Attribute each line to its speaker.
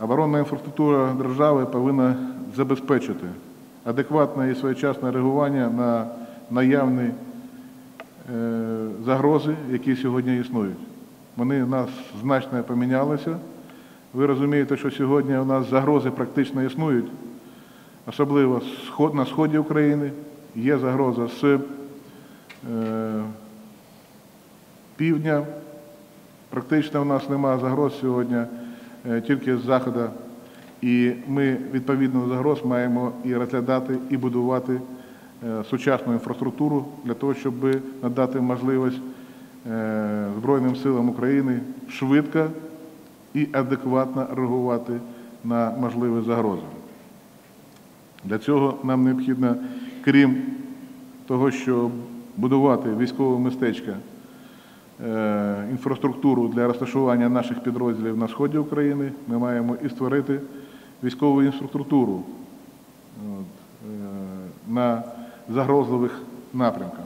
Speaker 1: Оборонна інфраструктура держави повинна забезпечити адекватне і своєчасне реагування на наявні е, загрози, які сьогодні існують. Вони в нас значно помінялися. Ви розумієте, що сьогодні у нас загрози практично існують, особливо на сході України. Є загроза з е, півдня. Практично у нас немає загроз сьогодні тільки з заходу. І ми відповідно загроз маємо і розглядати, і будувати е, сучасну інфраструктуру для того, щоб надати можливість е, Збройним силам України швидко і адекватно реагувати на можливі загрози. Для цього нам необхідно, крім того, що будувати військове містечка, е, інфраструктуру для розташування наших підрозділів на сході України, ми маємо і створити військову інфраструктуру е, на загрозливих напрямках.